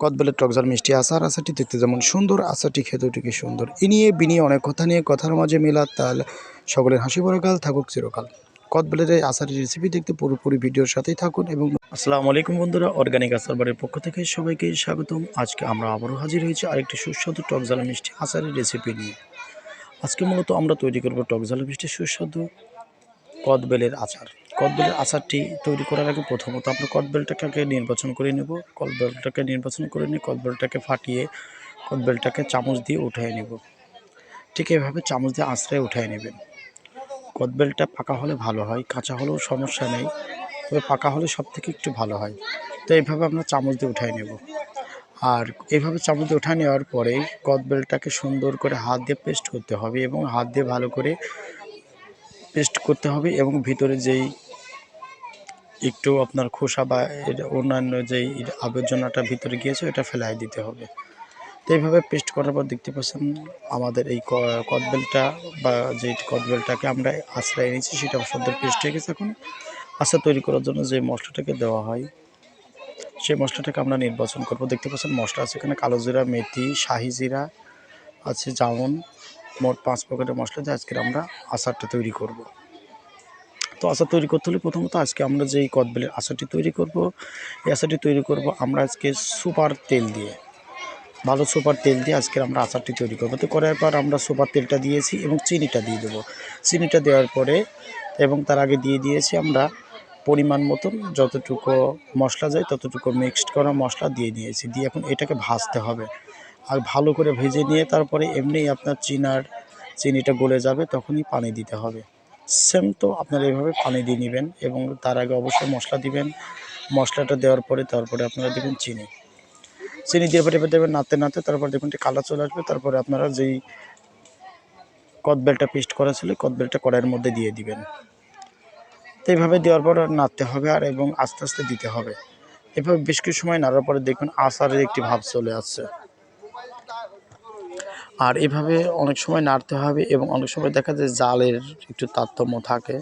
কদবেলের টকজাল মিষ্টি আচার, আচারটি দেখতে যেমন সুন্দর, আচারটি খেতেও ঠিকই সুন্দর। এ নিয়ে বিনিয়ে অনেক কথা নিয়ে, কথার মাঝে মেলার তাল, সকলের হাসি বড়কাল থাকুক চিরকাল। কদবেলের এই আচারের রেসিপি দেখতে পুরোপুরি ভিডিওর সাথেই থাকুন এবং আসসালামু আলাইকুম বন্ধুরা অর্গানিক আচার বাড়ির পক্ষ থেকে সবাইকে স্বাগতম। আজকে আমরা আবারও হাজির হয়েছি আরেকটি সুস্বাদু টকজাল মিষ্টি আচারের রেসিপি নিয়ে। আজকে মূলত আমরা তৈরি করব টকজাল মিষ্টি সুস্বাদু কদবেলের আচার। কদবেলের আচারটি তৈরি করার আগে প্রথমত আমরা কদবেলটাকে নির্বাচন করে নেব। কদবেলটাকে নির্বাচন করে নিয়ে কদবেলটাকে ফাটিয়ে কদবেলটাকে চামচ দিয়ে উঠিয়ে নেব। ঠিক এভাবে চামচ দিয়ে আঁচড়ায় উঠিয়ে নেবেন। কদবেলটা পাকা হলে ভালো হয়, কাঁচা হলেও সমস্যা নেই, তবে পাকা হলে সব থেকে একটু ভালো হয়। তো এইভাবে আমরা চামচ দিয়ে উঠিয়ে নেব। আর এইভাবে চামচ দিয়ে উঠা নেওয়ার পরে কদবেলটাকে সুন্দর করে হাত দিয়ে পেস্ট করতে হবে এবং হাত দিয়ে ভালো করে পেস্ট করতে হবে এবং ভিতরে যেই একটু আপনার খোসা বা অন্যান্য যেই আবর্জনাটা ভিতরে গিয়েছে ওটা ফেলাই দিতে হবে। তো এইভাবে পেস্ট করার পর দেখতে পাচ্ছেন, আমাদের এই কদবেলটা বা যে কদবেলটাকে আমরা আশ্রয় এনেছি সেটা সুন্দর পেস্ট হয়ে গেছে এখন। আচার তৈরি করার জন্য যে মশলাটাকে দেওয়া হয়, সেই মশলাটাকে আমরা নির্বাচন করব। দেখতে পাচ্ছেন, মশলা আছে এখানে কালো জিরা, মেথি, শাহি জিরা, আছে জামুন। মোট পাঁচ প্যাকেটের মশলা দিয়ে আজকে আমরা আচারটা তৈরি করব। তো আচার তৈরি করতে হলে প্রথমত আজকে আমরা যেই কদবেলের আচারটি তৈরি করব, এই আচারটি তৈরি করব আমরা আজকে সুপার তেল দিয়ে। ভালো সুপার তেল দিয়ে আজকে আমরা আচারটি তৈরি করব। তো করার পর আমরা সুপার তেলটা দিয়েছি এবং চিনিটা দিয়ে দেবো। চিনিটা দেওয়ার পরে এবং তার আগে দিয়ে দিয়েছি আমরা পরিমাণ মতন যতটুকু মশলা যায় ততটুকু মিক্সড করা মশলা দিয়ে দিয়েছি। দিয়ে এখন এটাকে ভাজতে হবে। আর ভালো করে ভেজে নিয়ে তারপরে এমনি আপনার চিনার চিনিটা গলে যাবে তখনই পানি দিতে হবে। সেম তো আপনারা এভাবে পানি দিয়ে নেবেন এবং তার আগে অবশ্যই মশলা দিবেন। মশলাটা দেওয়ার পরে তারপরে আপনারা দেবেন চিনি। চিনি দিয়ে পরে এবার দেবেন, নাড়তে নাড়তে তারপর দেখুন কালার চলে আসবে। তারপরে আপনারা যেই কদবেলটা পেস্ট করা ছিল, কদবেলটা কড়াইয়ের মধ্যে দিয়ে দিবেন। তো এইভাবে দেওয়ার পর নাড়তে হবে আর এবং আস্তে আস্তে দিতে হবে। এভাবে বেশ কিছু সময় নাড়ার পরে দেখবেন আচারের একটি ভাব চলে আসছে। আর এভাবে অনেক সময় নাড়তে হবে এবং অনেক সময় দেখা যায় জালের একটু তারতম্য থাকে।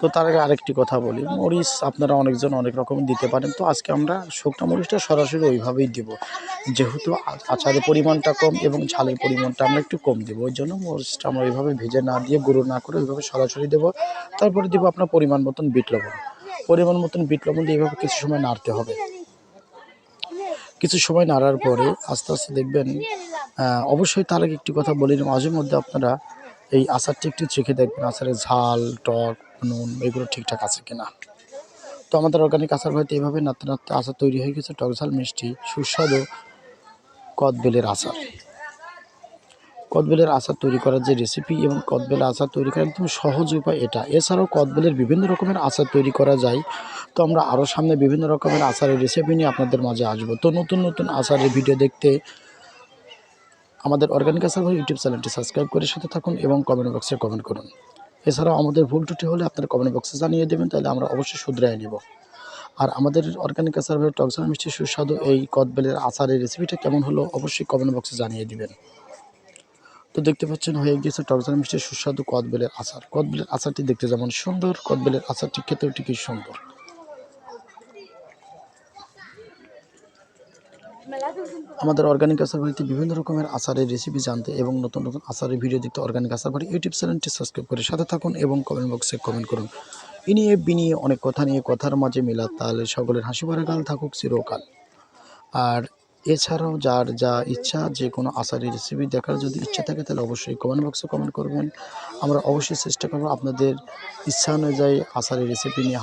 তো তার আগে আরেকটি কথা বলি, মরিচ আপনারা অনেকজন অনেক রকম দিতে পারেন। তো আজকে আমরা শুকনো মরিচটা সরাসরি ওইভাবেই দেবো। যেহেতু আচারের পরিমাণটা কম এবং ঝালের পরিমাণটা আমরা একটু কম দেবো, ওই জন্য মরিচটা আমরা ওইভাবে ভেজে না দিয়ে গুঁড়ো না করে ওইভাবে সরাসরি দেবো। তারপরে দেবো আপনার পরিমাণ মতন বিট লবণ। পরিমাণ মতন বিট লবণ দিয়ে এইভাবে কিছু সময় নাড়তে হবে। কিছু সময় নাড়ার পরে আস্তে আস্তে দেখবেন অবশ্যই তার আগে একটি কথা বলি, মাঝে মধ্যে আপনারা এই আচারটি একটু চেখে দেখবেন আচারের ঝাল, টক, নুন, এগুলো ঠিকঠাক আছে কিনা। তো আমাদের অর্গানিক আচার হয়তো এইভাবে নাড়তে নাড়তে আচার তৈরি হয়ে গেছে, টক ঝাল, মিষ্টি, সুস্বাদু কদবেলের আচার কদবেলের আচার তৈরি করার যে রেসিপি এবং কদবেলের আচার তৈরি করার একদম সহজ উপায় এটা। এছাড়াও কদবেলের বিভিন্ন রকমের আচার তৈরি করা যায়। তো আমরা আরও সামনে বিভিন্ন রকমের আচারের রেসিপি নিয়ে আপনাদের মাঝে আসব। তো নতুন নতুন আচারের ভিডিও দেখতে আমাদের অর্গানিক ভাই ইউটিউব চ্যানেলটি সাবস্ক্রাইব করে সাথে থাকুন এবং কমেন্ট বক্সে কমেন্ট করুন। এছাড়াও আমাদের ভুল ত্রুটি হলে আপনারা কমেন্ট বক্সে জানিয়ে দেবেন, তাহলে আমরা অবশ্যই শুধরাই নেব। আর আমাদের অর্গানিক ভাই টকসার মিষ্টি সুস্বাদু এই কদবেলের আচারের রেসিপিটা কেমন হলো অবশ্যই কমেন্ট বক্সে জানিয়ে দিবেন। তো দেখতে পাচ্ছেন হয়ে গিয়েছে টকসার মিষ্টি সুস্বাদু কদবেলের আচার। কদবেলের আচারটি দেখতে যেমন সুন্দর কদবেলের আচারটি খেতেও ঠিকই সুন্দর। আমাদের অর্গানিক আচার বাড়িতে বিভিন্ন রকমের আচারের রেসিপি জানতে এবং নতুন নতুন আচারের ভিডিও দেখতে অর্গানিক আচার বাড়ি ইউটিউব চ্যানেলটি সাবস্ক্রাইব করে সাথে থাকুন এবং কমেন্ট বক্সে কমেন্ট করুন। এ নিয়ে বিনিয়ে অনেক কথা নিয়ে কথার মাঝে মেলা তাহলে সকলের হাসি ভরা গাল থাকুক চিরকাল। আর এছাড়াও যার যা ইচ্ছা, যে কোনো আচারের রেসিপি দেখার যদি ইচ্ছা থাকে, তাহলে অবশ্যই কমেন্ট বক্সে কমেন্ট করবেন। আমরা অবশ্যই চেষ্টা করব আপনাদের ইচ্ছা অনুযায়ী আচারের রেসিপি নিয়ে